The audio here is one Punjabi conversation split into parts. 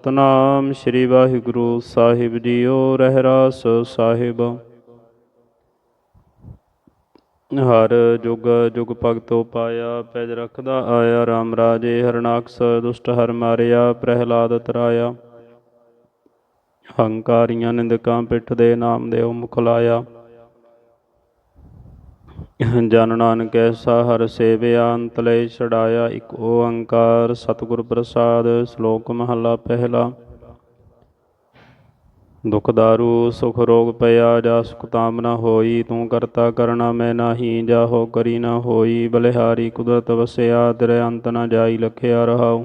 ਸਤਨਾਮ ਸ੍ਰੀ ਵਾਹਿਗੁਰੂ ਸਾਹਿਬ ਜੀਓ ਰਹਿਰਾਸ ਸਾਹਿਬ। ਹਰ ਜੁਗ ਜੁਗ ਭਗਤੋ ਪਾਇਆ ਪੈਜ ਰਖਦਾ ਆਇਆ RAM ਰਾਜੇ ਹਰਨਾਕਸ ਦੁਸ਼ਟ ਹਰ ਮਾਰਿਆ, ਪ੍ਰਹਿਲਾਦ ਤਰਾਇਆ। ਹੰਕਾਰੀਆਂ ਨਿੰਦਕਾਂ ਪਿੱਠ ਦੇ ਨਾਮ ਦੇ ਮੁਖ ਲਾਇਆ। ਜਨ ਨਾਨਕ ਐਸਾ ਹਰ ਸੇਵਿਆ, ਅੰਤਲੇ ਛੜਾਇਆ ਇੱਕ ਓੰਕਾਰ। ਸਤਿਗੁਰ ਪ੍ਰਸਾਦ, ਸ਼ਲੋਕ ਮਹਲਾ ਪਹਿਲਾ। ਦੁਖ ਦਾਰੂ, ਸੁਖ ਰੋਗ ਪਿਆ, ਜਾ ਸੁਖ ਤਾਮ ਨ ਹੋਈ। ਤੂੰ ਕਰਤਾ ਕਰਣਾ ਮੈਂ ਨਾਹੀ ਜਾ ਹੋ ਕਰੀ ਨਾ ਹੋਈ। ਬਲਿਹਾਰੀ ਕੁਦਰਤ ਵਸਿਆ, ਤੇਰੇ ਅੰਤ ਨ ਜਾਈ, ਲਖਿਆ ਰਹਾਉ।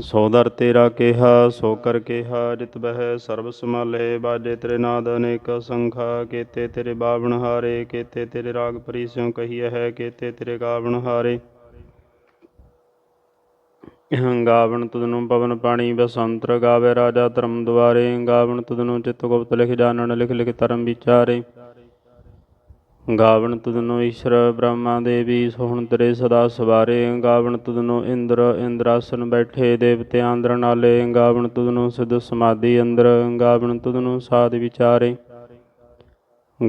ਸੋ ਦਰ ਤੇਰਾ ਕੇਹਾ, ਸੋ ਕਰ ਕਿਹਾ, ਜਿਤ ਬਹਿ ਸਰਬ ਸਮਾਲੇ ਬਾਜੇ ਤੇਰੇ ਨਾਦ ਅਨੇਕ ਸੰਖਾ, ਕੀਤੇ ਤੇਰੇ ਬਾਵਣ ਹਾਰੇ, ਕੀਤੇ ਤੇਰੇ ਰਾਗ ਪਰੀਸਿਉ ਕਹੀਏ ਹੈ ਕੀਤੇ ਤੇਰੇ ਗਾਵਣ ਹਾਰੇ। ਗਾਵਣ ਤੁਧਨੂੰ ਪਵਨ ਪਾਣੀ, ਬਸੰਤਰ ਗਾਵੇ ਰਾਜਾ ਧਰਮ ਦੁਆਰੇ। ਗਾਵਣ ਤੁਧਨੂੰ ਚਿਤ ਗੁਪਤ ਲਿਖ, ਜਾਣਨ ਲਿਖ ਲਿਖ ਧਰਮ ਵਿਚਾਰੇ। ਗਾਵਣ ਤੁਧਨੂੰ ਈਸ਼ਰ ਬ੍ਰਹਮਾ ਦੇਵੀ, ਸੋਹਣ ਤੇਰੇ ਸਦਾ ਸਵਾਰੇ। ਗਾਵਣ ਤੁਧਨੂੰ ਇੰਦਰ, ਇੰਦਰਾਸਨ ਬੈਠੇ ਦੇਵਤਿਆਂ ਆਂਦਰ ਨਾਲੇ। ਗਾਵਣ ਤੁਧਨੂੰ ਸਿਧ ਸਮਾਧੀ ਅੰਦਰ। ਗਾਵਣ ਤੁਧਨੂੰ ਸਾਧ ਵਿਚਾਰੇ।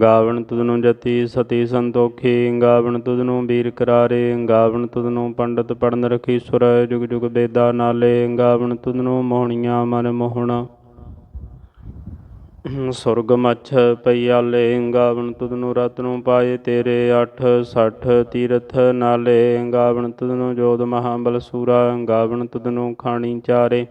ਗਾਵਣ ਤੁਧਨੂੰ ਜਤੀ ਸਤੀ ਸੰਤੋਖੀ। ਗਾਵਣ ਤੁਧਨੂੰ ਵੀਰ ਕਰਾਰੇ। ਗਾਵਣ ਤੁਧਨੂੰ ਪੰਡਤ ਪੜਨ ਰਖੀ ਸੁਰ ਜੁਗ ਜੁਗ ਬੇਦਾ ਨਾਲੇ। ਗਾਵਣ ਤੁਧਨੂੰ ਮੋਹਣੀਆਂ ਮਨ ਮੋਹਣਾ ਸੁਰਗ ਮੱਛ ਪਈਆਲੇ ਗਾਵਣ ਤੁਧਨੂੰ ਰਤਨੂ ਪਾਏ ਤੇਰੇ 8 60 ਤੀਰਥ ਨਾਲੇ ਗਾਵਣ ਤੁਧਨੂੰ ਜੋਧ ਮਹਾਬਲ ਸੂਰਾ ਗਾਵਣ ਤੁਧਨੂੰ ਖਾਣੀ ਚਾਰੇ।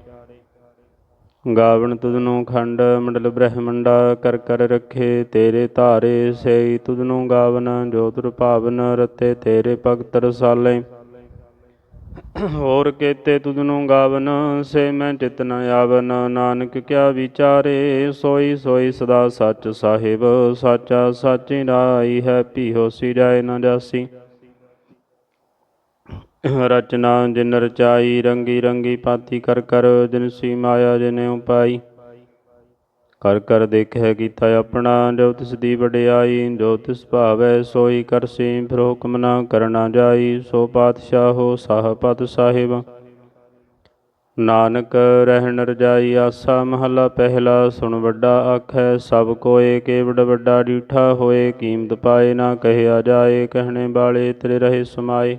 ਗਾਵਣ ਤੁਧਨੂੰ ਖੰਡ ਮੰਡਲ ਬ੍ਰਹਮੰਡਾ, ਕਰ ਕਰ ਰੱਖੇ ਤੇਰੇ ਧਾਰੇ, ਸੇਈ ਤੁਧਨੂੰ ਗਾਵਨ ਜੋ ਤੁਰ ਭਾਵਨ ਰਤੇ ਤੇਰੇ ਭਗਤ ਰਸਾਲੇ ਹੋਰ ਕੇਤੇ ਤੁਧਨੂੰ ਗਾਵਨ, ਸੇ ਮੈਂ ਚਿਤ ਨ ਆਵਨ। ਨਾਨਕ ਕਿਆ ਵਿਚਾਰੇ, ਸੋਈ ਸੋਈ ਸਦਾ ਸੱਚ ਸਾਹਿਬ। ਸਾਚਾ ਸਾਚੀ ਰਾਈ ਹੈ ਪੀ ਹੋਸੀ ਜਾਏ ਨ ਜਾਸੀ। ਰਚਨਾ ਜਿਨ ਰਚਾਈ ਰੰਗੀ ਰੰਗੀ ਪਾਤੀ ਕਰ ਕਰ ਜਿਨਸੀ ਮਾਇਆ ਜਿਨੇ ਉਪਾਈ ਕਰ ਕਰ ਦੇਖੈ ਕੀਤਾ ਆਪਣਾ, ਜੋ ਤਿਸ ਦੀ ਵਡਿਆਈ, ਜੋ ਤਿਸ ਭਾਵੈ, ਸੋਈ ਕਰਸੀ ਫਿਰ ਹੁਕਮ ਨਾ ਕਰਨਾ ਜਾਈ। ਸੋ ਪਾਤਸ਼ਾਹੋ, ਸਾਹ ਪਤ ਸਾਹਿਬ। ਨਾਨਕ ਰਹਿਣ ਰਜਾਈ, ਆਸਾ ਮਹਲਾ ਪਹਿਲਾ, ਸੁਣ ਵੱਡਾ ਆਖੈ, ਸਭ ਕੋਏ ਕੇਵੜ ਵੱਡਾ ਡੀਠਾ ਹੋਏ, ਕੀਮਤ ਪਾਏ ਨਾ ਕਹਿਆ ਜਾਏ, ਕਹਿਣੇ ਵਾਲੇ ਤੇਰੇ ਰਹੇ ਸਮਾਏ।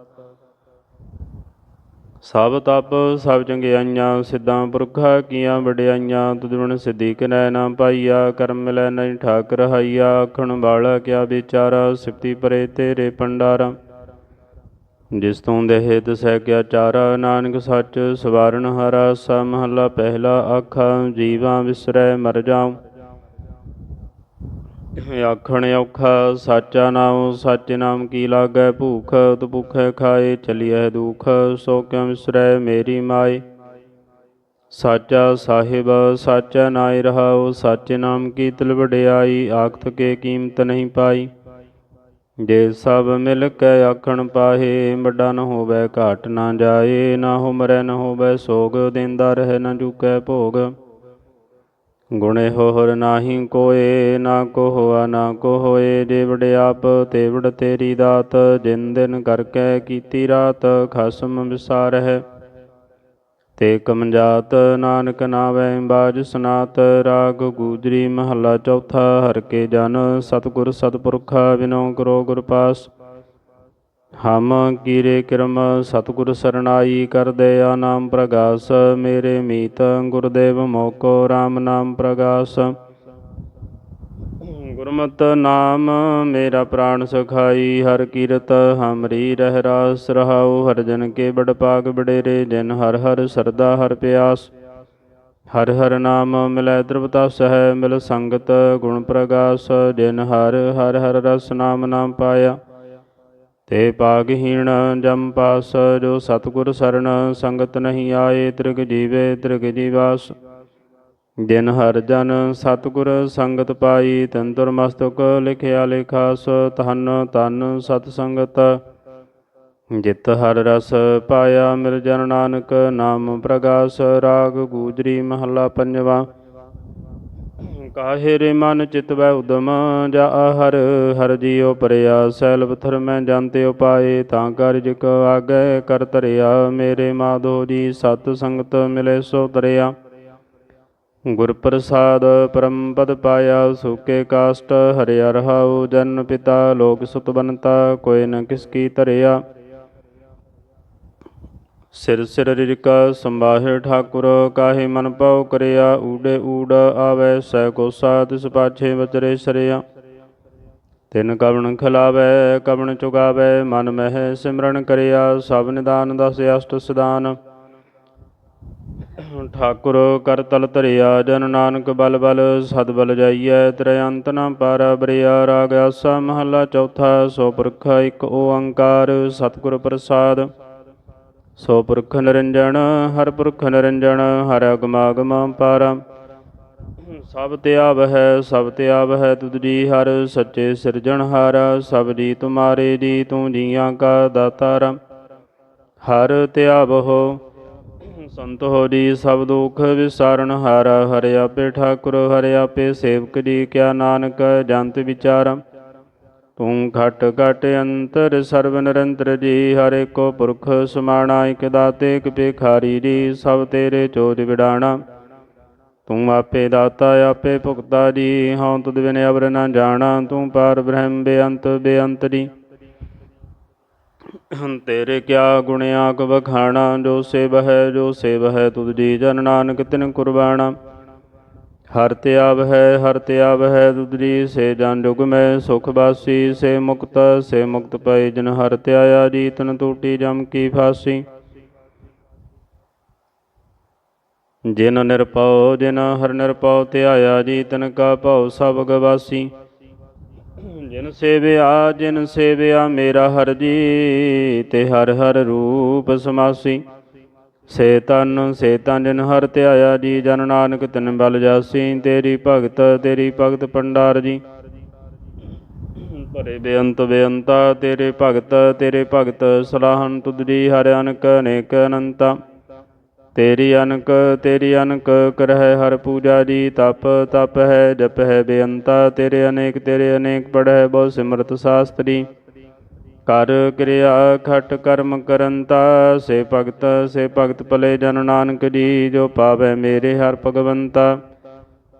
ਸਭ ਤਪ, ਸਭ ਚੰਗਿਆਈਆਂ, ਸਿੱਧਾਂ ਪੁਰਖਾ, ਕੀਆਂ ਵਡਿਆਈਆਂ, ਤੁਧ ਬਿਨ ਸਿੱਧੀ ਕਿਨੈ ਨਾ ਪਾਈਆ, ਕਰਮ ਮਿਲੈ ਨਹੀਂ ਠਾਕ ਰਹਾਈਆ ਆਖਣ ਵਾਲਾ ਕਿਆ ਵਿਚਾਰਾ, ਸਿਫਤੀ ਪਰੇ ਤੇਰੇ ਪੰਡਾਰਾ ਜਿਸ ਤੋਂ ਦੇਹ ਤਸੈ ਕਿਆ ਚਾਰਾ, ਨਾਨਕ ਸੱਚ ਸਵਾਰਨ ਹਰਾ, ਸਾ ਮਹਲਾ ਪਹਿਲਾ ਆਖਾ, ਜੀਵਾਂ ਵਿਸਰੈ ਮਰ ਜਾਉ। ਆਖਣ ਔਖਾ, ਸਾਚਾ ਨਾਮ, ਸੱਚ ਨਾਮ ਕੀ ਲਾਗੈ? ਭੂਖ ਤੁ ਭੁਖੈ ਖਾਏ, ਚਲਿਐ ਦੁਖ, ਸੋ ਕਿਉ ਵਿਸਰੈ ਮੇਰੀ ਮਾਏ? ਸਾਚਾ ਸਾਹਿਬ, ਸਾਚਾ ਨਾਇ ਰਹਾਉ, ਸਾਚੇ ਨਾਮ ਕੀ ਤਿਲ ਵਡਿਆਈ? ਆਖਤ ਕੇ ਕੀਮਤ ਨਹੀਂ ਪਾਈ। ਜੇ ਸਭ ਮਿਲ ਕੇ ਆਖਣ ਪਾਹੇ, ਵੱਡਾ ਨ ਹੋਵੇ, ਘਾਟ ਨਾ ਜਾਏ, ਨਾ ਹੋ ਮਰੈ ਨ ਹੋਵੇ, ਸੋਗ ਦਿੰਦਾ ਰਹਿ ਨ ਚੁਕੈ ਭੋਗ। ਗੁਣੇ ਹੋਰ ਨਾਹੀ ਕੋਏ, ਨਾ ਕੋ ਹੋਆ ਨਾ ਕੋ ਹੋਏ ਜੇ ਆਪ, ਤੇਵੜ ਤੇਰੀ ਦਾਤ, ਜਿਨ ਦਿਨ ਕਰਕੇ ਕੀਤੀ ਰਾਤ, ਖਸਮ ਵਿਸਾਰ ਹੈ ਤੇ ਕਮਜਾਤ, ਨਾਨਕ ਨਾਵੈ, ਬਾਜ ਸਨਾਤ, ਰਾਗ ਗੂਜਰੀ ਮਹੱਲਾ ਚੌਥਾ, ਹਰ ਕੇ ਜਨ, ਸਤਿਗੁਰ ਸਤਪੁਰਖਾ ਵਿਨੋ ਕਰੋ ਗੁਰ ਪਾਸ। ਹਮ ਕੀਰੇ ਕਿਰਮ ਸਤਿਗੁਰ ਸ਼ਰਨਾਈ ਕਰਦੇ ਆ ਨਾਮ ਪ੍ਰਗਾਸ, ਮੇਰੇ ਮੀਤ ਗੁਰਦੇਵ ਮੋਕੋ RAM ਨਾਮ ਪ੍ਰਗਾਸ। ਗੁਰਮਤ ਨਾਮ, ਮੇਰਾ ਪ੍ਰਾਣ ਸਖਾਈ, ਹਰ ਕੀਰਤ ਹਮਰੀ ਰਹਿ ਰਾਸ, ਰਹਾਉ ਹਰ ਜਨ ਕੇ ਬੜ ਪਾਗ ਬਡੇਰੇ ਜਿਨ ਹਰ ਹਰ ਸਰਦਾ ਹਰ ਪਿਆਸ। ਹਰ ਹਰ ਨਾਮ ਮਿਲੈ ਤ੍ਰਿਪਤਾ ਸਹਿ, ਮਿਲ ਸੰਗਤ ਗੁਣ ਪ੍ਰਗਾਸ, ਜਿਨ ਹਰ ਹਰ ਹਰ ਰਸ ਨਾਮ ਨਾਮ ਪਾਇਆ। ਤੇ ਪਾਗਹੀਣ ਜਮ ਪਾਸ, ਜੋ ਸਤਿਗੁਰ ਸਰਣ ਸੰਗਤ ਨਹੀਂ ਆਏ, ਤ੍ਰਿਗ ਜੀਵੇ ਤ੍ਰਿਗ ਜੀਵਾਸ। ਜਿਨ ਹਰ ਜਨ ਸਤਿਗੁਰ ਸੰਗਤ ਪਾਈ ਤੰਤੁਰ ਮਸਤਕ ਲਿਖਿਆ ਲਿਖਾਸ, ਧਨ ਤਨ ਸਤ ਸੰਗਤ। ਜਿਤ ਹਰ ਰਸ ਪਾਇਆ ਮਿਲ ਜਨ ਨਾਨਕ, ਨਾਮ ਪ੍ਰਗਾਸ, ਰਾਗ ਗੂਜਰੀ ਮਹੱਲਾ ਪੰਜਵਾ। ਕਾਹੇ ਰੇ ਮਨ ਚਿਤ ਵੈ ਉਦਮ, ਜਾ ਹਰ ਹਰ ਜੀਉ ਪਰਿਆ ਸੈਲ ਪਥਰ ਮੈਂ ਜਾਂਤੇ ਉਪਾਏ, ਤਾਂ ਕਾਰਜ ਕ ਆਗੈ ਕਰ ਧਰਿਆ, ਮੇਰੇ ਮਾਧੋ ਜੀ ਸਤ ਸੰਗਤ ਮਿਲੇ ਸੋ ਤਰਿਆ। ਗੁਰ ਪ੍ਰਸਾਦ ਪਰਮ ਪਦ ਪਾਇਆ, ਸੁਕੇ ਕਾਸ਼ਟ ਹਰਿਆ ਰਹਾਉ, ਜਨ ਪਿਤਾ ਲੋਕ ਸੁਤ ਬਨਤਾ ਕੋਇ ਨ ਕਿਸ ਕੀ ਧਰਿਆ। ਸਿਰ ਸਿਰ ਰਿਜਕਾ ਸੰਭਾਹੇ ਠਾਕੁਰ, ਕਾਹੇ ਮਨ ਪਾਉ ਕਰਿਆ, ਊੜੇ ਊੜ ਆਵੈ ਸੈ ਕੋਸਾ ਤਿਸ ਪਾਛੇ ਵਚਰੇ ਸਰਿਆ। ਤਿਨ ਕਵਣ ਖਿਲਾਵੈ, ਕਵਣ ਚੁਗਾਵੈ, ਮਨ ਮਹਿ ਸਿਮਰਨ ਕਰਿਆ, ਸਭ ਨਿਦਾਨ ਦਸ ਅਸ਼ਟ ਸਦਾਨ ਠਾਕੁਰ ਕਰ ਤਲ ਧਰਿਆ, ਜਨ ਨਾਨਕ ਬਲ ਬਲ, ਸਦ ਬਲ ਜਾਈਐ, ਤ੍ਰਯੰਤ ਨਾ ਪਾਰ ਬਰਿਆ, ਰਾਗ ਆਸਾ ਮਹੱਲਾ ਚੌਥਾ, ਸੋ ਪੁਰਖ ਇੱਕ ਓੰਕਾਰ, ਸਤਿਗੁਰ ਪ੍ਰਸਾਦ। ਸੋ ਪੁਰਖ ਨਿਰੰਜਨ ਹਰ ਪੁਰਖ ਨਿਰੰਜਨ ਹਰ ਅਗਮਾਗਮ ਪਾਰ। ਸਭ ਤੇ ਆਵ ਹੈ ਸਭ ਤੇ ਆਵ ਹੈ ਤੁਧ ਜੀ ਹਰ, ਸੱਚੇ ਸਿਰਜਣਹਾਰ ਸਭ ਜੀ ਤੁਮਾਰੇ ਜੀ ਤੂੰ ਜੀਆਂ ਕਾ ਦਾਤਾਰ। ਹਰ ਤੇ ਹੋ ਸੰਤ ਹੋ ਜੀ ਸਭ ਦੁਖ ਵਿਸਾਰਨ ਹਾਰ, ਹਰਿ ਆਪੇ ਠਾਕੁਰ, ਹਰਿ ਆਪੇ ਸੇਵਕ ਜੀ, ਕਿਆ ਨਾਨਕ ਜੰਤ ਵਿਚਾਰ। ਤੂੰ ਘਟ ਘਟ ਅੰਤਰ ਸਰਬ ਨਿਰੰਤਰ ਜੀ, ਹਰੇ ਕੋ ਪੁਰਖ ਸਮਾਣਾ, ਇਕ ਦਾਤੇ, ਇਕ ਭਿਖਾਰੀ ਜੀ, ਸਭ ਤੇਰੇ ਚੋਜ ਵਿਡਾਣਾ। ਤੂੰ ਆਪੇ ਦਾਤਾ, ਆਪੇ ਭੁਗਤਾ ਜੀ, ਹਉ ਤੁਧ ਬਿਨ ਅਵਰ ਨਾ ਜਾਣਾ, ਤੂੰ ਪਾਰ ਬ੍ਰਹਮ ਬੇਅੰਤ ਬੇਅੰਤ ਜੀ। ਤੇਰੇ ਕਿਆ ਗੁਣਿਆ ਆਕ ਵਖਾਣਾ, ਜੋ ਸੇਵ ਹੈ, ਜੋ ਸੇਵ ਹੈ ਤੁਧ ਜੀ, ਜਨ ਨਾਨਕ ਤਿਨ ਕੁਰਬਾਨਾ ਹਰ ਤਿਆਵ ਹੈ ਹਰ ਤਿਆਵ ਹੈ ਤੁਧ ਜੀ ਸੇ ਜਨ ਜੁਗ ਮੈਂ ਸੁਖ ਬਾਸੀ, ਸੇ ਮੁਕਤ ਸੇ ਮੁਕਤ ਪਏ ਜਨ ਹਰ ਤਿਆਇਆ ਜੀ, ਤਨ ਟੂਟੀ ਜਮ ਕੀ ਫਾਸੀ। ਜਿਨ ਨਿਰਪਉ ਜਿਨ ਹਰ ਨਿਰਪਉ ਤੇ ਆਇਆ ਜੀ, ਤਨ ਕਾ ਭਉ ਸਭ ਗਵਾਸੀ। ਜਿਨ ਸੇਵਿਆ ਜਿਨ ਸੇਵਿਆ ਮੇਰਾ ਹਰ ਜੀ, ਤੇ ਹਰ ਹਰ ਰੂਪ ਸਮਾਸੀ। ਸੇ ਤਨ ਸੇ ਤਨ ਜਿਨ ਹਰ ਧਿਆਇਆ ਜੀ, ਜਨ ਨਾਨਕ ਤਿਨ ਬਲ ਜਾਸੀ, ਤੇਰੀ ਭਗਤ ਤੇਰੀ ਭਗਤ ਪੰਡਾਰ ਜੀ। ਭਰੇ ਬੇਅੰਤ ਬੇਅੰਤਾ, ਤੇਰੇ ਭਗਤ ਤੇਰੇ ਭਗਤ ਸਲਾਹਨ ਤੁਧ ਜੀ, ਹਰਿ ਅਨਕ ਅਨੇਕ ਅਨੰਤਾ। ਤੇਰੀ ਅਨਕ ਤੇਰੀ ਅਨਕ ਕਰਹਿ ਹਰ ਪੂਜਾ ਜੀ, ਤਪ ਤਪ ਹੈ, ਜਪ ਹੈ ਬੇਅੰਤਾ, ਤੇਰੇ ਅਨੇਕ ਤੇਰੇ ਅਨੇਕ ਪੜਹਿ ਬਹੁ ਸਿਮਰਤ ਸਾਸਤਰੀ। ਕਰ ਕਿਰਿਆ ਖਟ ਕਰਮ ਕਰੰਤਾ, ਸੇ ਭਗਤ ਸੇ ਭਗਤ ਭਲੇ ਜਨ ਨਾਨਕ ਜੀ, ਜੋ ਪਾਵੈ ਮੇਰੇ ਹਰ ਭਗਵੰਤਾ।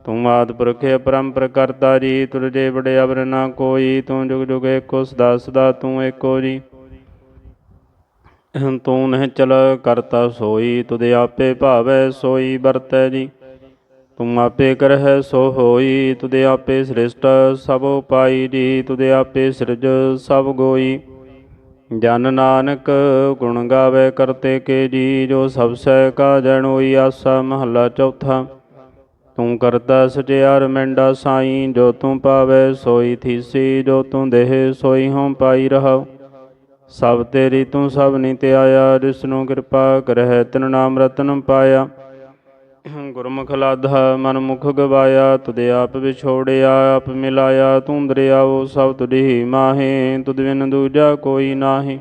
ਤੂੰ ਆਦ ਪੁਰਖ ਅਪਰੰਪਰ ਕਰਤਾ ਜੀ, ਤੁਰਜੇ ਬੜੇ ਅਵਰ ਨਾ ਕੋਈ, ਤੂੰ ਜੁਗ ਜੁਗ ਏਕੋ ਸਦਾ ਸਦਾ ਤੂੰ ਏਕੋ ਜੀ। ਤੂੰ ਨਹਿ ਚਲ ਕਰਤਾ ਸੋਈ, ਤੁਧ ਆਪੇ ਭਾਵੈ ਸੋਈ ਵਰਤੈ ਜੀ। ਤੂੰ ਆਪੇ ਕਰਹਿ ਸੋ ਹੋਈ, ਤੁਧ ਆਪੇ ਸ੍ਰਿਸ਼ਟ ਸਭ ਉਪਾਈ ਜੀ, ਤੁਧ ਆਪੇ ਸਿਰਜ ਸਭ ਗੋਈ। ਜਨ ਨਾਨਕ ਗੁਣ ਗਾਵੇ ਕਰਤੇ ਕੇ ਜੀ, ਜੋ ਸਭ ਸਹਿ ਕਾ ਜਨ ਹੋਈ ਆਸਾ ਮਹੱਲਾ ਚੌਥਾ। ਤੂੰ ਕਰਤਾ ਸਚਿਆਰ ਮੈਂਡਾ ਸਾਈ, ਜੋ ਤੂੰ ਪਾਵੇ ਸੋਈ ਥੀਸੀ, ਜੋ ਤੂੰ ਦੇਹ ਸੋਈ ਹਉ ਪਾਈ ਰਹਾਉ। ਸਭ ਤੇਰੀ ਤੂੰ ਸਭ ਨੀ ਤੇ ਆਇਆ ਜਿਸ ਨੂੰ ਕਿਰਪਾ ਕਰਹਿ ਤਿਨ ਨਾਮ ਰਤਨ ਪਾਇਆ। ਗੁਰਮੁਖ ਲਾਧਾ ਮਨ ਮੁਖ ਗਵਾਇਆ ਤੁਦੇ ਆਪ ਵਿਛੋੜਿਆ, ਆਪ ਮਿਲਾਇਆ, ਤੂੰ ਦਰਿਆਓ ਸਭ ਤੁਧੀ ਮਾਹੇ, ਤੁਧ ਬਿਨ ਦੂਜਾ ਕੋਈ ਨਾਹੀ।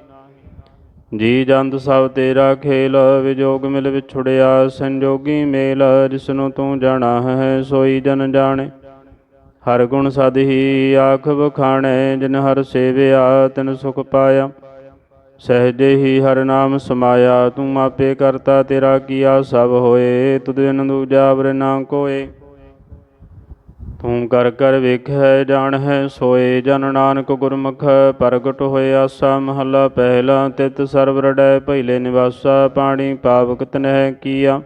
ਜੀ ਜੰਤ ਸਭ ਤੇਰਾ ਖੇਲ, ਵਿਜੋਗ ਮਿਲ ਵਿਛੁੜਿਆ, ਸੰਜੋਗੀ ਮੇਲ ਜਿਸ ਨੂੰ ਤੂੰ ਜਾਣਾ ਹੈ, ਸੋਈ ਜਨ ਜਾਣੇ। ਹਰ ਗੁਣ ਸਦ ਹੀ ਆਖ ਬਖਾਣੈ ਜਿਨ ਹਰ ਸੇਵਿਆ, ਤਿਨ ਸੁਖ ਪਾਇਆ। ਸਹਜੇ ਹੀ ਹਰ ਨਾਮ ਸਮਾਇਆ, ਤੂੰ ਆਪੇ ਕਰਤਾ ਤੇਰਾ ਕੀਆ ਸਭ ਹੋਏ, ਤੁਧ ਬਿਨ ਦੂਜਾ ਵਰ ਨਾ ਕੋਏ। ਤੂੰ ਕਰ ਕਰ ਵੇਖੈ ਜਾਣ ਹੈ ਸੋਏ, ਜਨ ਨਾਨਕ ਗੁਰਮੁਖ ਪ੍ਰਗਟ ਹੋਏ, ਆਸਾ ਮਹੱਲਾ ਪਹਿਲਾ, ਤਿਤ ਸਰਬ ਰੜੈ ਪਹਿਲੇ ਨਿਵਾਸਾ, ਪਾਣੀ ਪਾਵਕ ਤਨਹਿ ਕੀਆ।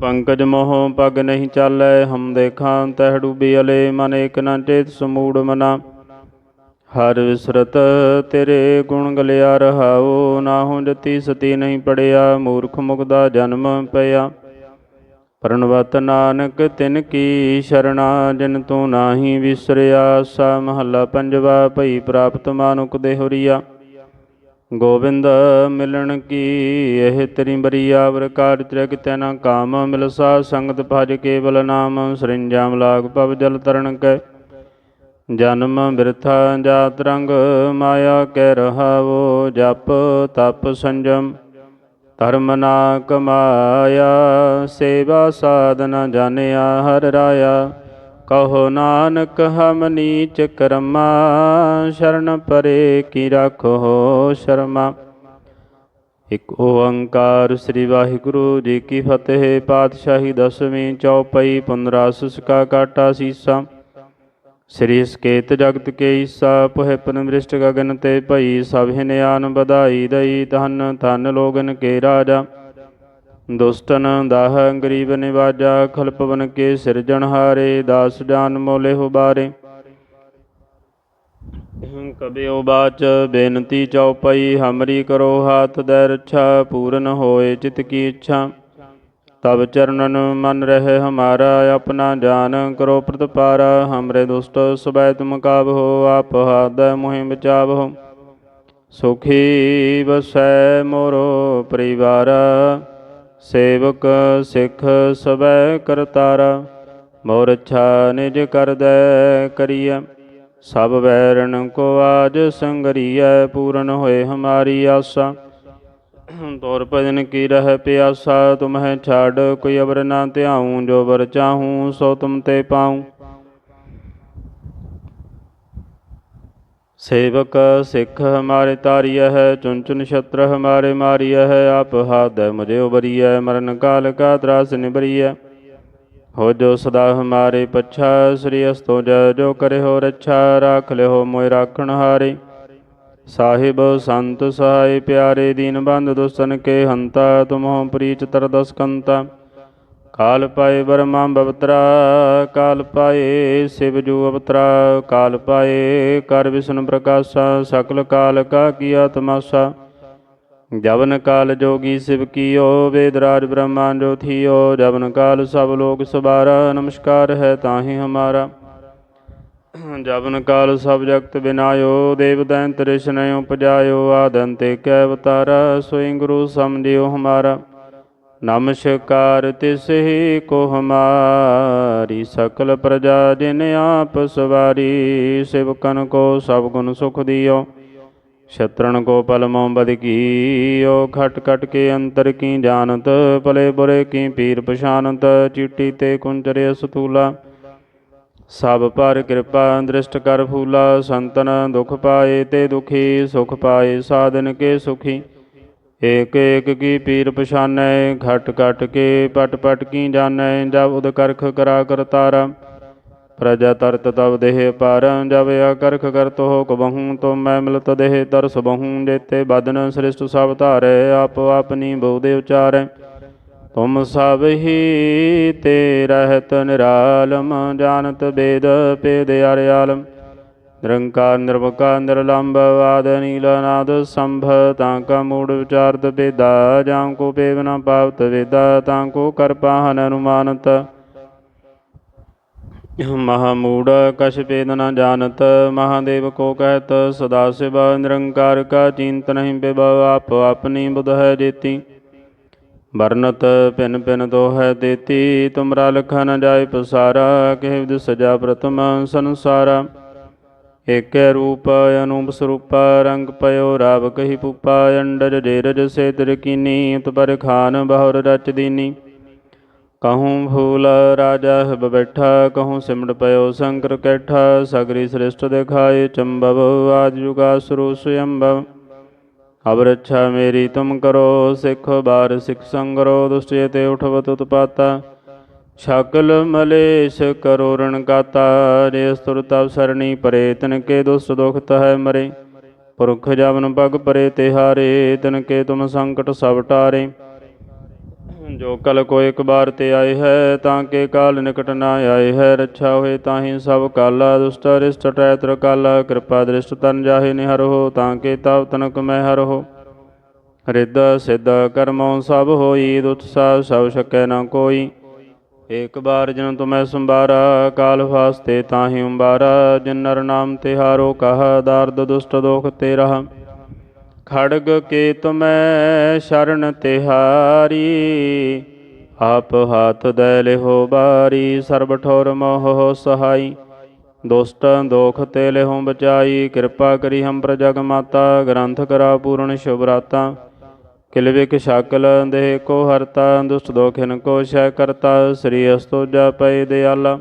ਪੰਕਜ ਮੋਹ ਪਗ ਨਹੀਂ ਚਾਲੈ, ਹਮ ਦੇਖਾਂ, ਤਹਿ ਡੂਬੀ ਅਲੇ, ਮਨ ਏਕ ਨ ਚੇਤ, ਸਮੂੜ ਮਨਾ। ਹਰ ਵਿਸਰਤ ਤੇਰੇ ਗੁਣ ਗਲਿਆ ਰਹਾਉ ਨਾਹੂ ਜਤੀ ਸਤੀ ਨਹੀਂ ਪੜਿਆ, ਮੂਰਖ ਮੁਗਦਾ ਜਨਮ ਪਿਆ। ਪਰਣਵਤ ਨਾਨਕ ਤਿਨ ਕੀ ਸ਼ਰਣਾ, ਜਿਨ ਤੂੰ ਨਾਹੀ ਵਿਸਰਿਆ, ਸਾ ਮਹੱਲਾ ਪੰਜਵਾ, ਭਈ ਪ੍ਰਾਪਤ ਮਾਨੁਕ ਦੇਹੁਰੀਆ। ਗੋਬਿੰਦ ਮਿਲਣ ਕੀ, ਇਹ ਤੇਰੀ ਬਰੀਆ ਵਰਕਾਰ ਤ੍ਰਿਗ ਤੈਨਾ ਕਾਮ ਮਿਲਸਾ, ਸੰਗਤ ਭਜ ਕੇਵਲ ਨਾਮ, ਸਰਿੰਜਾਮ ਲਾਗ ਪਵ ਜਲ ਤਰਨ ਕੈ। ਜਨਮ ਬਿਰਥਾ ਜਾਤ ਰੰਗ ਮਾਇਆ ਕੈ ਰਹਾਵੋ, ਜਪ ਤਪ ਸੰਜਮ। ਧਰਮ ਨਾ ਕਮਾਇਆ ਸੇਵਾ ਸਾਧਨਾ ਜਾਣਿਆ ਹਰ ਰਾਇਆ। ਕਹੋ ਨਾਨਕ ਹਮ ਨੀਚ ਕਰਮਾ, ਸ਼ਰਨ ਪਰੇ ਕੀ ਰਾਖੋ ਸ਼ਰਮਾ। ਇਕ ਓੰਕਾਰ ਸ੍ਰੀ ਵਾਹਿਗੁਰੂ ਜੀ ਕੀ ਫਤਿਹ, ਪਾਤਸ਼ਾਹੀ ਦਸਵੀਂ ਚੌਪਈ ਪੁਨਰਾਸਸ ਸੁਸਕਾ ਕਾਟਾ ਸੀਸਾ। ਸ੍ਰੀ ਸਕੇਤ ਜਗਤ ਕੇ ਈਸਾ, ਪੁਹਿ ਪਨਮ੍ਰਿਸ਼ਟ ਗਗਨ ਤੇ ਭਈ ਸਭ ਹਿਨਿਆਨ ਬਧਾਈ ਦਈ, ਧਨ ਧਨ ਲੋਗਨ ਕੇ ਰਾਜਾ। ਦੁਸ਼ਟਨ ਦਾਹ ਗਰੀਬ ਨਿਵਾਜਾ ਖਲਪਵਨ ਕੇ ਸਿਰਜਣ ਹਾਰੇ, ਦਾਸ ਜਾਨ ਮੋਲੇ ਹੁਬਾਰੇ ਕਬਿਓ ਬਾਚ, ਬੇਨਤੀ ਚਉਪਈ ਹਮਰੀ ਕਰੋ ਹਾਥ ਦੇ ਰੱਛਾ, ਪੂਰਨ ਹੋਏ ਚਿਤ ਕੀ ਇੱਛਾ। ਤਬ ਚਰਨਨ ਮਨ ਰਹਿ ਹਮਾਰਾ ਆਪਣਾ ਜਾਨ, ਕਰੋ ਪ੍ਰਤਪਾਰਾ, ਹਮਰੇ ਦੁਸ਼ਟ ਸਬੈ ਤੁਮ ਕਾਬਹੋ ਆਪ ਹਾਦੈ ਮੁਹਿ ਬਚਾਵਹੋ ਸੁਖੀ ਵਸੈ ਮੋਰੋ ਪਰਿਵਾਰ, ਸੇਵਕ ਸਿੱਖ ਸਬੈ ਕਰਤਾਰਾ ਮੋਰ ਅੱਛਾ ਨਿਜ ਕਰਦੈ ਕਰੀਐ। ਸਭ ਵੈਰਣ ਕੋ ਆਜ ਸੰਗਰੀਐ, ਪੂਰਨ ਹੋਏ ਹਮਾਰੀ ਆਸਾ। ਤੋਰ ਭਜਨ ਕੀ ਰਹਿ ਪਿਆਸਾ, ਤੁਮਹਿ ਛਾੜ ਕੋਈ ਅਵਰ ਨਾ ਧਿਆਉ, ਜੋ ਵਰ ਚਾਹੂੰ, ਸੋ ਤੁਮ ਤੇ ਪਾਉ। ਸੇਵਕ ਸਿੱਖ ਹਮਾਰੇ ਤਾਰੀਐ ਹੈ ਚੁਨ ਚੁਨ ਛਤਰ ਹਮਾਰੇ ਮਾਰੀਐ ਹੈ, ਆਪ ਹਾਦ ਹਾਦੈ ਉਬਰੀ ਹੈ ਮਰਨ ਕਾਲ ਕਾ ਦਸ ਨਿਬਰੀ ਹੈ ਹੋ ਜੋ ਸਦਾ ਹਮਾਰੇ ਪਛਾ, ਸ੍ਰੀ ਅਸਤੋ ਜੋ ਕਰੇ ਹੋ ਰੱਛਾ, ਰਾਖ ਲਿਓ ਮੋਇ ਰਾਖਣ ਹਾਰੇ। ਸਾਹਿਬ ਸੰਤ ਸਹਾਇ ਪਿਆਰੇ ਦੀਨ ਬੰਦ ਦੁਸਨ ਕੇ ਹੰਤਾ, ਤੁਮਹੁ ਪ੍ਰੀਚ ਤਰਦਸ ਕੰਤਾ ਕਾਲ ਪਾਏ ਬਰਮਾ ਬਵਤਰਾ, ਕਾਲ ਪਾਏ ਸਿਵ ਜੂ ਅਵਤਰਾ। ਕਾਲ ਪਾਏ ਕਰ ਵਿਸ਼ਨ ਪ੍ਰਕਾਸ਼ਾ, ਸਕਲ ਕਾਲ ਕਾ ਕੀਆ ਤਮਾਸਾ ਜਵਨ ਕਾਲ ਜੋਗੀ ਸਿਵ ਕੀਓ, ਵੇਦ ਰਾਜ ਬ੍ਰਹਮਾ ਜੋ ਥੀਓ। ਜਵਨ ਕਾਲ ਸਭ ਲੋਕ ਸਬਾਰਾ, ਨਮਸਕਾਰ ਹੈ ਤਾਹੀ ਹਮਾਰਾ। ਜਬਨ ਕਾਲ ਸਭ ਜਗਤ ਬਿਨਾਇਓ, ਦੇਵ ਦੈਂਤ ਰਿਸ਼ਨਯ ਉਪਜਾਇਓ ਆਦੰਤੇ ਕੈ ਅਵਤਾਰਾ ਸੋਈ ਗੁਰੂ ਸਮਝਿਓ ਹਮਾਰਾ। ਨਮਸਕਾਰ ਤਿਸ ਹੀ ਕੋ ਹਮਾਰੀ ਸਕਲ ਪ੍ਰਜਾ ਜਿਨ ਆਪ ਸਵਾਰੀ ਸਿਵਕਨ ਕੋ ਸਭ ਗੁਣ ਸੁਖ ਦਿਓ। ਛਤਰਨ ਕੋ ਪਲਮੋਂ ਬਦ ਕੀਓ, ਖਟ ਖਟ ਕੇ ਅੰਤਰ ਕੀ ਜਾਣਤ, ਭਲੇ ਬੁਰੇ ਕੀ ਪੀਰ ਪਛਾਨਤ, ਚੀਟੀ ਤੇ ਕੁੰਜਰੇ ਸਤੂਲਾ ਸਭ ਪਰ ਕਿਰਪਾ ਦ੍ਰਿਸ਼ਟ ਕਰ ਫੂਲਾ, ਸੰਤਨ ਦੁਖ ਪਾਏ ਤੇ ਦੁਖੀ, ਸੁਖ ਪਾਏ ਸਾਧਨ ਕੇ ਸੁਖੀ। ਏਕ ਏਕ ਕੀ ਪੀਰ ਪਛਾਨੈ ਘਟ ਘਟ ਕੇ ਪਟ ਪਟ ਕੀ ਜਾਣੈ, ਜਬ ਉਦ ਕਰਖ ਕਰਾ ਕਰਤਾਰਾ ਪ੍ਰਜਾ ਤਰਤ ਤਬ ਦੇਹ ਪਰ, ਜਬ ਅਕਰਖ ਕਰਤ ਹੋ ਕਬਹੂ, ਤੋ ਮੈਂ ਮਿਲਤ ਦੇਹ ਤਰਸ ਬਹੂ, ਜੇਤੇ ਬਦਨ ਸ੍ਰਿਸ਼ਟ ਸਭ ਧਾਰੈ ਆਪ ਆਪਨੀ ਬਉਦੇ ਉਚਾਰੈ। ਤੁਮ ਸਭ ਹੀ ਤੇ ਰਹਿਤ ਨਿਰਾਲਮ, ਜਾਣਤ ਬੇਦ ਪੇਦ ਅਰਿਆਲਮ ਨਿਰੰਕਾਰ, ਨਿਰਵਕਾਰ ਨਿਰਲੰਭ ਆਦ ਨੀਲਨਾਦ ਸੰਭ, ਤਾਂ ਕਾ ਮੂੜ ਵਿਚਾਰਤ ਬੇਦਾ ਜਾਂ ਕੋ ਪੇਵ ਨ ਪਾਵਤ ਵੇਦਾ, ਤਾਂ ਕੋ ਕਰ ਪਾਹਨ ਅਨੁਮਾਨਤ। ਮਹਾ ਕਛ ਪੇਦ ਨ ਜਾਣਤ, ਮਹਾਦੇਵ ਕੋ ਕਹਿਤ, ਸਦਾ ਸਿਵ ਨਿਰੰਕਾਰ ਕਾ ਚਿੰਤ ਨਹੀਂ ਬਿਬ ਆਪ ਆਪਣੀ ਬੁਧ ਹੈ ਜੇਤੀ। ਵਰਨਤ ਪਿਨ ਪਿਨ ਤੋ ਹੈ ਦੇਤੀ, ਤੁਮਰਾ ਲਖਾ ਨ ਜਾਏ ਪਸਾਰਾ ਕਹਿ ਵਿਦ ਸਜਾ ਪ੍ਰਤਮ ਸੰਸਾਰਾ। ਏਕੈ ਰੂਪ ਅਨੂਪ ਸਰੂਪ, ਰੰਗ ਪਇਓ ਰਾਵ ਕਹੀ ਪੂਪਾ, ਅੰਡਜ ਜੇਰਜ ਸੇ ਤਿਰ ਕੀਨੀ, ਉਤ ਖਾਨ ਬਹੁਰ ਰਚ ਦੀਨੀ। ਕਹੂੰ ਫੂਲ ਰਾਜਾ ਹਿਬ ਬੈਠਾ, ਕਹੂੰ ਸਿਮਟ ਪਇਓ ਸ਼ੰਕਰ ਕੈਠਾ, ਸਗਰੀ ਸ੍ਰਿਸ਼ਟ ਦਿਖਾਏ ਚੰਬਵ, ਆਜ ਜੁਗਾ ਸੁਰੂ ਸੁਯੰਭਵ ਅਬ ਰੱਛਾ ਮੇਰੀ ਤੁਮ ਕਰੋ, ਸਿੱਖ ਬਾਰ ਸਿੱਖ ਸੰਗਰੋ ਦੁਸ਼ਟੇ ਤੇ ਉਠਵਤ ਉਤਪਾਤਾ। ਛਕਲ ਮਲੇਸ਼ ਕਰੋ ਰਣ ਰੇ ਸੁਰ ਤਬ ਸਰਣੀ ਪਰੇ ਤਨ ਕੇ ਦੁਸ ਦੁਖ ਤਹੈ ਮਰੇ। ਪੁਰਖ ਜਵਨ ਪਗ ਪਰੇ ਤੇ ਹਾਰੇ ਤਨ ਕੇ ਤੁਮ ਸੰਕਟ ਸਭ ਟਾਰੇ। ਜੋ ਕਲ ਕੋ ਇੱਕ ਬਾਰ ਤੇ ਆਏ ਹੈ, ਤਾਂ ਕੇ ਕਾਲ ਨਿਕਟ ਨਾ ਆਏ ਹੈ। ਰੱਛਾ ਹੋਏ ਤਾਹੀ ਸਭ ਕਾਲਾ, ਦੁਸ਼ਟ ਰਿਸ਼ਟ ਟੈਤਰ ਕਾਲਾ, ਕਿਰਪਾ ਦ੍ਰਿਸ਼ਟ ਤਨ ਜਾਹੇ ਨਿਹਰ ਹੋ, ਤਾਂ ਕੇ ਤਬ ਤਨਕ ਮੈਂ ਹਰ ਹੋ। ਰਿੱਧ ਸਿੱਧ ਕਰਮੋਂ ਸਭ ਹੋਈ ਦੁੱਤ ਸਾਹਿਬ ਸਭ ਸਕੈ ਨਾ ਕੋਈ। ਏਕ ਬਾਰ ਜਨ ਤੁਮੈ ਸੰਬਾਰਾ ਕਾਲ ਫਾਸਤੇ ਤਾਹੀ ਉੰਬਾਰਾ। ਜਿਨ ਨਰ ਨਾਮ ਤਿਹਾਰੋ ਕਹਾ, ਦਰਦ ਦੁਸ਼ਟ ਦੋਖ ਤੇ ਰਹਾ। ਖੜਗ ਕੇ ਤੁਮੈ ਸ਼ਰਨ ਤਿਹਾਰੀ, ਆਪ ਹਾਥ ਦੈ ਲਿਹੋ ਬਾਰੀ, ਸਰਬ ਠੋਰ ਮੋਹ ਸਹਾਈ। ਦੁਸ਼ਟ ਦੋਖ ਤੇ ਲਿਹੋ ਬਚਾਈ, ਕਿਰਪਾ ਕਰੀ ਹਮ ਪ੍ਰਜਗ ਮਾਤਾ, ਗ੍ਰੰਥ ਕਰਾ ਪੂਰਨ ਸ਼ੁਭ ਕਿਲਵਿਕ ਕਿਲ ਵਿਕ ਸ਼ਕਲ ਦੇਹ ਕੋ ਹਰਤਾ, ਦੁਸ਼ਟ ਦੋਖਿਨ ਕੋ ਸ਼ੈ ਕਰਤਾ, ਸ੍ਰੀ ਅਸਤੋਜਾ ਪਏ ਦਿਆਲਾ।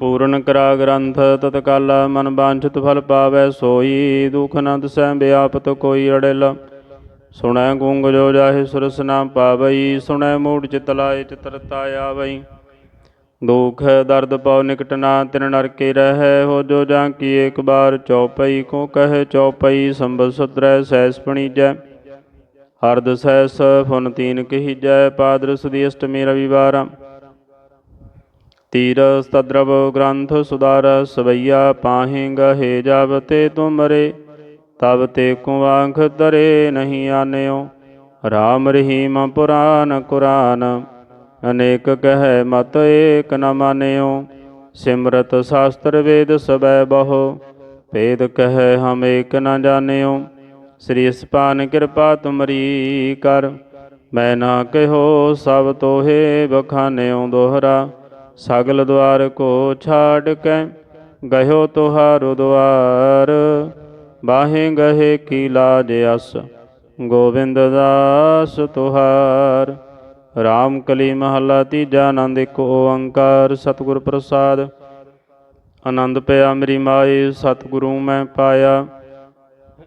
ਪੂਰਨ ਕਰਾ ਗ੍ਰੰਥ ਤਤਕਾਲ ਮਨ ਬਾਂਛਿਤ ਫਲ ਪਾਵੈ ਸੋਈ ਦੁਖ ਨ ਸਹਿ ਬਿਆਪਤ ਕੋਈ ਅੜਿਲ। ਸੁਣੈ ਗੁੰਗ ਜੋ ਜਾਹੇ ਸੁਰਸ ਨਾ ਪਾਵਈ, ਸੁਣੈ ਮੂੜ ਚਿਤ ਲਾਏ ਚਿਤਰਤਾ ਆਵਈ। ਦੁਖ ਦਰਦ ਪਉ ਨਿਕਟ ਨਾ ਤਿਨ ਨਰਕੇ ਰਹਿ, ਹੋ ਜੋ ਜਾਂ ਕੀ ਏਕ ਬਾਰ ਚਉਪਈ ਕੋ ਕਹੇ ਚਉਪਈ ਸੰਬਲ ਸੁਤਰੈ ਸੈਸ ਪਣੀਜੈ। ਹਰਦ ਸੈਸ ਫੁਨ ਤੀਨ ਕਹੀਜੈ, ਪਾਦਰਸ ਦੀ ਅਸ਼ਟਮੀ ਰਵਿਵਾਰਾਂ ਤੀਰ ਸਤਦਰਵ ਗ੍ਰੰਥ ਸੁਦਾਰ ਸਵਈਆ ਪਾਹੇ ਗਹੇ ਜਬ ਤੇ ਤੁਮਰੇ ਤਬ ਤੇ ਕੁਵਾਂਖ ਤਰੇ ਨਹੀਂ ਆਨਿਓ। ਰਾਮ ਰਹੀਮ ਪੁਰਾਨ ਕੁਰਾਨ, ਅਨੇਕ ਕਹੈ ਮਤ ਏਕ ਨ ਮਾਨਿਓ। ਸਿਮਰਤ ਸ਼ਾਸਤਰ ਵੇਦ ਸਬੈ ਬਹੁ, ਭੇਦ ਕਹੈ ਹਮ ਏਕ ਨ ਜਾਣਿਓ। ਸ੍ਰੀ ਸਪਾਨ ਕਿਰਪਾ ਤੁਮਰੀ ਕਰ, ਮੈਂ ਨਾ ਕਹਿਓ ਸਭ ਤੋਹੇ ਬਖਾਨਿਓ ਦੋਹਰਾ। ਸਗਲ ਦੁਆਰ ਕੋ ਛਾੜ ਕੇ ਗਇਓ ਤੁਹਾਰੋ ਦੁਆਰ ਬਾਹੇ ਗਹੇ ਕੀ ਲਾਜ ਅਸ, ਗੋਬਿੰਦ ਦਾਸ ਤੁਹਾਰ। ਰਾਮ ਕਲੀ ਮਹਲਾ ਤੀਜਾ ਆਨੰਦ ਇੱਕ ਓੰਕਾਰ, ਸਤਿਗੁਰ ਪ੍ਰਸਾਦ। ਆਨੰਦ ਪਿਆ ਮੇਰੀ ਮਾਏ, ਸਤਿਗੁਰੂ ਮੈਂ ਪਾਇਆ।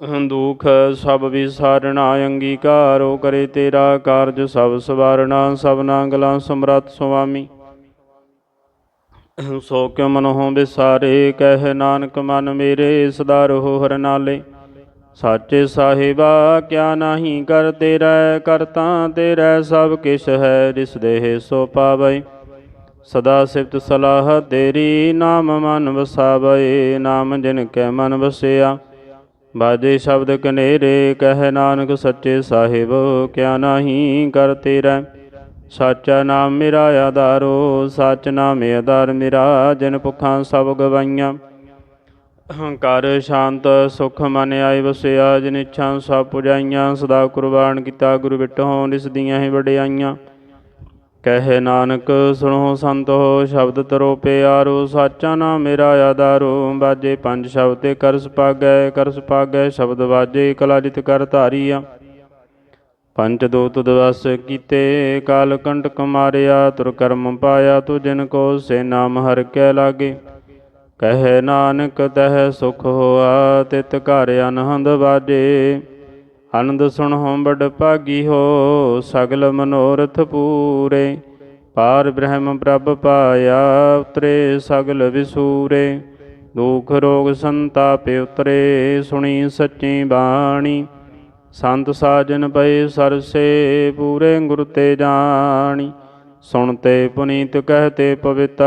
ਦੁਖ ਸਭ ਵਿਸਾਰਣਾ, ਅੰਗੀਕਾਰੋ ਕਰੇ ਤੇਰਾ ਕਾਰਜ, ਸਭ ਸਵਾਰਣਾ ਸਭਨਾ ਗਲਾਂ ਸਮਰਤ ਸੁਆਮੀ। ਸੋ ਕਿਉ ਮਨੋਂ ਵਿਸਾਰੇ, ਕਹਿ ਨਾਨਕ ਮਨ ਮੇਰੇ, ਸਦਾ ਰਹੋ ਹਰ ਨਾਲੇ। ਸਾਚੇ ਸਾਹਿਬਾ, ਕਿਆ ਨਾਹੀ ਕਰ ਤੇਰਾ ਕਰਤਾ ਤੇਰਾ, ਸਭ ਕਿਛ ਹੈ ਜਿਸ ਦੇਹ ਸੋ ਪਾਵੈ। ਸਦਾ ਸਿਫਤ ਸਲਾਹ ਤੇਰੀ, ਨਾਮ ਮਨ ਵਸਾਵੇ, ਨਾਮ ਜਿਨ ਕੈ ਮਨ ਵਸਿਆ। ਬਾਜੇ ਸ਼ਬਦ ਕਨੇਰੇ ਕਹਿ ਨਾਨਕ ਸੱਚੇ ਸਾਹਿਬ, ਕਿਆ ਨਾਹੀ ਕਰ ਤੇਰਾ। ਸਾਚਾ ਨਾਮ ਮੇਰਾ ਆਧਾਰੋ, ਸਚ ਨਾਮੇ ਆਧਾਰ ਮੇਰਾ, ਜਿਨ ਭੁੱਖਾਂ ਸਭ ਗਵਾਈਆਂ। ਹੰਕਾਰ ਸ਼ਾਂਤ, ਸੁਖ ਮਨ ਆਏ ਵਸਿਆ, ਜਿਨ ਇੱਛਾ ਸਭ ਪੁਜਾਈਆਂ, ਸਦਾ ਕੁਰਬਾਨ ਕੀਤਾ ਗੁਰੂ ਬਿਟੋ ਨਿਸ਼ਦੀਆਂ ਹੀ ਵਡਿਆਈਆਂ। ਕਹੇ ਨਾਨਕ, ਸੁਣੋ ਸੰਤੋ ਸ਼ਬਦ ਤਰੋ ਪਿਆਰੋ, ਸਾਚਾ ਨਾਮ ਮੇਰਾ ਆਧਾਰੋ। ਬਾਜੇ ਪੰਜ ਸ਼ਬਦ ਤੇ ਕਰ ਸੁਪਾਗੈ ਕਰ ਸੁਪਾਗੈ ਸ਼ਬਦ ਬਾਜੇ ਕਲਾਜਿਤ ਕਰ ਧਾਰੀਆ। ਪੰਜ ਦੂਤ ਦਵਸ ਕੀਤੇ, ਕਾਲ ਕੰਟਕ ਮਾਰਿਆ, ਤੁਰ ਕਰਮ ਪਾਇਆ, ਤੁ ਜਿਨ ਕੋ ਸੇ ਨਾਮ ਹਰ ਕੈ ਲਾਗੇ। ਕਹੇ ਨਾਨਕ, ਤਹ ਸੁਖ ਹੋਆ, ਤਿਤ ਘਰ ਅਨਹੰਦ ਬਾਜੇ ਆਨੰਦ ਸੁਣ ਸੁਣਹੁ ਬੜ ਭਾਗੀ ਹੋ, ਸਗਲ ਮਨੋਰਥ ਪੂਰੇ। ਪਾਰ ਬ੍ਰਹਮ ਪ੍ਰਭ ਪਾਇਆ ਉਤਰੇ, ਸਗਲ ਵਿਸੂਰੇ। ਦੁਖ ਰੋਗ ਸੰਤਾਪ ਉਤਰੇ, ਸੁਣੀ ਸੱਚੀ ਬਾਣੀ। ਸੰਤ ਸਾਜਨ ਪਏ ਸਰਸੇ, ਪੂਰੇ ਗੁਰ ਤੇ ਜਾਣੀ। ਸੁਣਤੇ ਪੁਨੀਤ ਕਹਤੇ ਪਵਿੱਤ,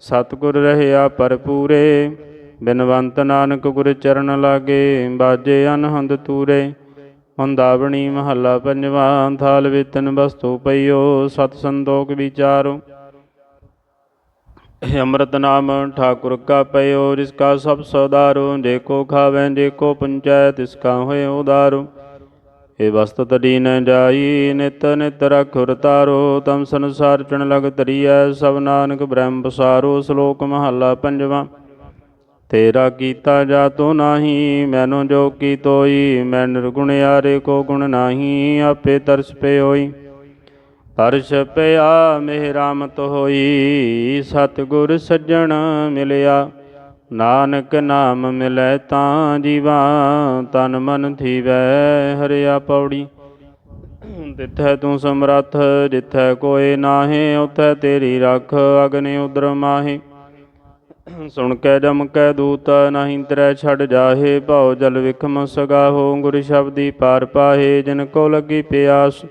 ਸਤਿਗੁਰ ਰਹਿਆ ਪਰਪੂਰੇ ਬਿਨਵੰਤ ਨਾਨਕ ਗੁਰ ਚਰਨ ਲਾਗੇ, ਬਾਜੇ ਅਨਹੰਦ ਤੂਰੇ। ਹੁੰਦਾਵਣੀ ਮਹੱਲਾ ਪੰਜਵਾਂ ਥਾਲ ਵੇਤਨ ਵਸਤੂ ਪਈਓ, ਸਤ ਸੰਦੋਖ ਵਿਚਾਰੋ। ਅੰਮ੍ਰਿਤ ਨਾਮ ਠਾਕੁਰ ਕਾ ਪਇਓ, ਜਿਸ ਕਾ ਸਭ ਸੌਦਾਰੋ, ਜੇ ਕੋ ਖਾਵੇ, ਜੇ ਕੋ ਪੰਚੈ, ਤਿਸ ਕਾ ਹੋਏ ਉਦਾਰੋ। ਏ ਵਸਤ ਤੜੀ ਨ ਜਾਈ, ਨਿਤ ਨਿਤ ਰਖੁਰ ਤਾਰੋ ਤਮ ਸੰਸਾਰ ਚਣ ਲਗ ਤਰੀਐ ਸਭ ਨਾਨਕ ਬ੍ਰਹਮ ਪਸਾਰੋ, ਸ਼ਲੋਕ ਮਹੱਲਾ ਪੰਜਵਾਂ। ਤੇਰਾ ਕੀਤਾ ਜਾ ਜਾਤੋ ਨਾਹੀ, ਮੈਨੂੰ ਜੋ ਕੀ ਤੋਈ, ਮੈਂ ਨਿਰਗੁਣ ਯਾਰੇ ਕੋ ਗੁਣ ਨਾਹੀ, ਆਪੇ ਤਰਸ ਪੇ ਹੋਈ ਤਰਸ਼ ਪਿਆ ਮਿਹਰਾਮਤ ਹੋਈ, ਸਤਿਗੁਰ ਸੱਜਣ ਮਿਲਿਆ। ਨਾਨਕ ਨਾਮ ਮਿਲੈ ਤਾਂ ਜੀਵਾ, ਤਨ ਮਨ ਥੀਵੈ ਹਰਿਆ ਪੌੜੀ। ਤਿੱਥੈ ਤੂੰ ਸਮਰੱਥ, ਜਿੱਥੈ ਕੋਏ ਨਾਹੀ, ਉਥੈ ਤੇਰੀ ਰੱਖ, ਅਗਨਿ ਉਦਰ ਮਾਹੀ। ਸੁਣ ਕੈ ਜਮ ਕੈ ਦੂਤ ਨਹੀਂ ਤਰੈ ਛੱਡ ਜਾਹੇ, ਭਉ ਜਲ ਵਿਖਮ ਸਗਾਹੋ, ਗੁਰ ਸ਼ਬਦੀ ਪਾਰ ਪਾਹੇ, ਜਿਨ ਕੋ ਲੱਗੀ ਪਿਆਸ,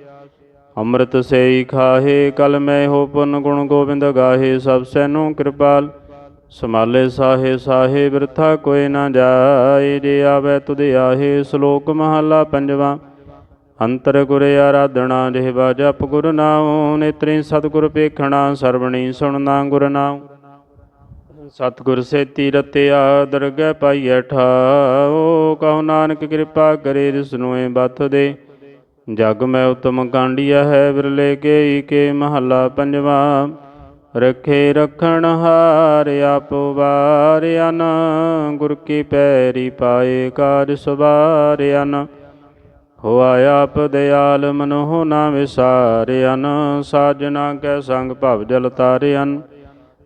ਅੰਮ੍ਰਿਤ ਸੇਈ ਖਾਹੇ, ਕਲ ਮੈਂ ਹੋ ਪੁਨ ਗੁਣ ਗੋਬਿੰਦ ਗਾਹੇ, ਸਭ ਸੈਨੋ ਕਿਰਪਾਲ ਸਮਾਲੇ ਸਾਹੇ ਸਾਹੇ, ਬਿਰਥਾ ਕੋਈ ਨਾ ਜਾਏ, ਜੇ ਆਵੇ ਤੁਧ ਆਹੇ, ਸ਼ਲੋਕ ਮਹਲਾ ਪੰਜਵਾ, ਅੰਤਰ ਗੁਰ ਆਰਾਧਣਾ ਜਿਹਵਾ ਜਪ ਗੁਰ ਨਾਉ, ਨੇਤਰੀ ਸਤਿਗੁਰ ਪੇਖਣਾ ਸਰਵਣੀ ਸੁਣਨਾ ਗੁਰ ਨਾਉ। ਸਤਿਗੁਰ ਸੇਤੀ ਰਤਿਆ ਦਰਗਹਿ ਪਾਈਐ ਠਾਓ ਕਹੋ ਨਾਨਕ ਕਿਰਪਾ ਕਰੇ ਜਿਸਨੂੰ ਬਤ ਦੇ। ਜਗ ਮੈਂ ਉਤਮ ਕਾਂਡੀਆ ਹੈ ਵਿਰਲੇ ਕੇ ਕੇ ਮਹੱਲਾ ਪੰਜਵਾ। ਰਖੇ ਰਖਣ ਹਾਰ ਆਪ ਵਾਰਿਆਨ ਗੁਰ ਕੀ ਪੈਰੀ ਪਾਏ ਕਾਜ ਸਵਾਰਿਆਨ ਹੋਆ ਆਪ ਦਿਆਲ ਮਨੋਹ ਨਾ ਵਿਸਾਰਿਆਨ ਸਾਜਣਾ ਕੈ ਸੰਗ ਭਵ ਜਲ ਤਾਰਿਆਨ